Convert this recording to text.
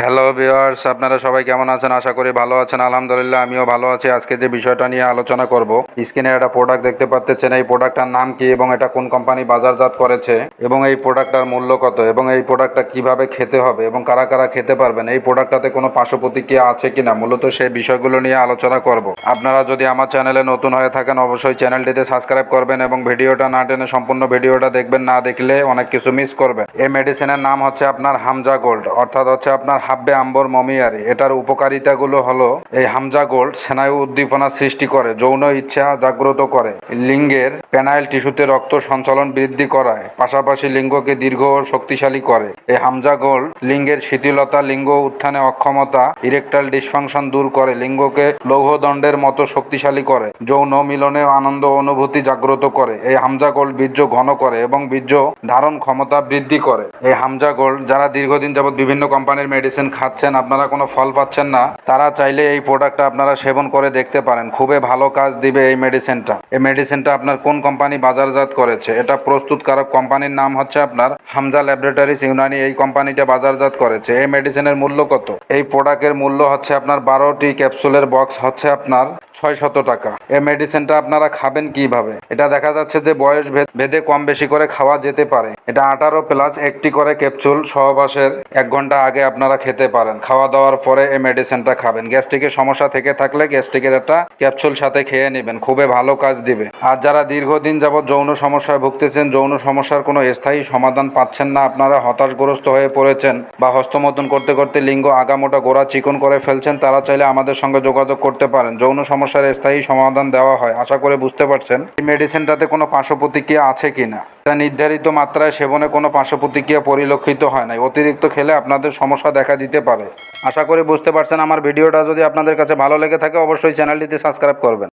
Hello viewers আপনারা সবাই কেমন আছেন? আশা করি ভালো আছেন। আলহামদুলিল্লাহ, আমিও ভালো আছি। আজকে যে বিষয়টা নিয়ে আলোচনা করব, স্ক্রিনে একটা প্রোডাক্ট দেখতে পাচ্ছেন। এই প্রোডাক্টটার নাম কি এবং এটা কোন কোম্পানি বাজারজাত করেছে এবং এই প্রোডাক্টটার মূল্য কত এবং এই প্রোডাক্টটা কীভাবে খেতে হবে এবং কারা কারা খেতে পারবেন? এই প্রোডাক্টটাতে কোনো পার্শ্ব প্রতিক্রিয়া আছে কিনা? মূলত সেই বিষয়গুলো নিয়ে আলোচনা করব। আপনারা যদি আমার চ্যানেলে নতুন হয়ে থাকেন, অবশ্যই চ্যানেলটিতে সাবস্ক্রাইব করবেন এবং ভিডিওটা না টেনে সম্পূর্ণ ভিডিওটা দেখবেন। না দেখলে অনেক কিছু মিস করবেন। এই মেডিসিনের নাম হচ্ছে আপনার হামজা গোল্ড অর্থাৎ হচ্ছে আপনার হাব্বে আম্বর মমিয়ারি। এটার উপকারিতাগুলো হলো, এই হামজা গোল্ড স্নায়ু উদ্দীপনা সৃষ্টি করে, যৌন ইচ্ছা জাগ্রত করে। লিঙ্গের পেনাইল টিস্যুতে রক্ত সঞ্চালন বৃদ্ধি করায়, পাশাপাশি লিঙ্গকে দীর্ঘ ও শক্তিশালী করে। এই হামজা গোল্ড লিঙ্গের শিথিলতা, লিঙ্গ উত্থানে অক্ষমতা ইরেকটাল ডিসফাংশন দূর করে, লিঙ্গকে লৌহদণ্ডের মতো শক্তিশালী করে, যৌন মিলনে আনন্দ অনুভূতি জাগ্রত করে। এই হামজা গোল্ড বীর্য ঘন করে এবং বীর্য ধারণ ক্ষমতা বৃদ্ধি করে। এই হামজা গোল্ড যারা দীর্ঘদিন যাবত বিভিন্ন কোম্পানির মেডিসিন খাচ্ছেন, আপনারা কোনো ফল পাচ্ছেন না, তারা চাইলে এই প্রোডাক্টটা আপনারা সেবন করে দেখতে পারেন। খুবই ভালো কাজ দিবে এই মেডিসিনটা এই মেডিসিনটা আপনার কোন কোম্পানি বাজারজাত করেছে? এটা প্রস্তুতকারক কোম্পানির নাম হচ্ছে আপনার হামজা ল্যাবরেটরিজ ইউনানি। এই কোম্পানিটা বাজারজাত করেছে। এই মেডিসিনের মূল্য কত? এই প্রোডাক্টের মূল্য হচ্ছে আপনার বারোটি ক্যাপসুলের বক্স হচ্ছে আপনার ছয় শত টাকা। এই মেডিসিনটা আপনারা খাবেন কীভাবে? এটা দেখা যাচ্ছে যে বয়স ভেদে কম বেশি করে খাওয়া যেতে পারে। এটা আঠারো প্লাস একটি করে ক্যাপসুল সহবাসের এক ঘণ্টা আগে আপনারা খেতে পারেন। খাওয়া দাওয়ার পরে এই মেডিসিনটা খাবেন। গ্যাস্ট্রিকের সমস্যা থেকে থাকলে গ্যাস্ট্রিকের একটা ক্যাপসুল সাথে খেয়ে নেবেন। খুবই ভালো কাজ দিবে। আর যারা দীর্ঘদিন যাবৎ যৌন সমস্যায় ভুগতেছেন, যৌন সমস্যার কোনো স্থায়ী সমাধান পাচ্ছেন না, আপনারা হতাশগ্রস্ত হয়ে পড়েছেন বা হস্তমতন করতে করতে লিঙ্গ আগামোটা গোড়া চিকন করে ফেলছেন, তারা চাইলে আমাদের সঙ্গে যোগাযোগ করতে পারেন। যৌন সমস্যার স্থায়ী সমাধান দেওয়া হয়। আশা করে বুঝতে পারছেন এই মেডিসিনটাতে কোনো পার্শ্ব প্রতিক্রিয়া আছে কিনা। এটা নির্ধারিত মাত্রায় সেবনে কোনো পার্শ্ব প্রতিক্রিয়া পরিলক্ষিত হয় নাই। অতিরিক্ত খেলে আপনাদের সমস্যা দেখা দিতে পারে। আশা করি বুঝতে পারছেন আমার ভিডিওটা। যদি আপনাদের কাছে ভালো লেগে থাকে, অবশ্যই চ্যানেলটিতে সাবস্ক্রাইব করবেন।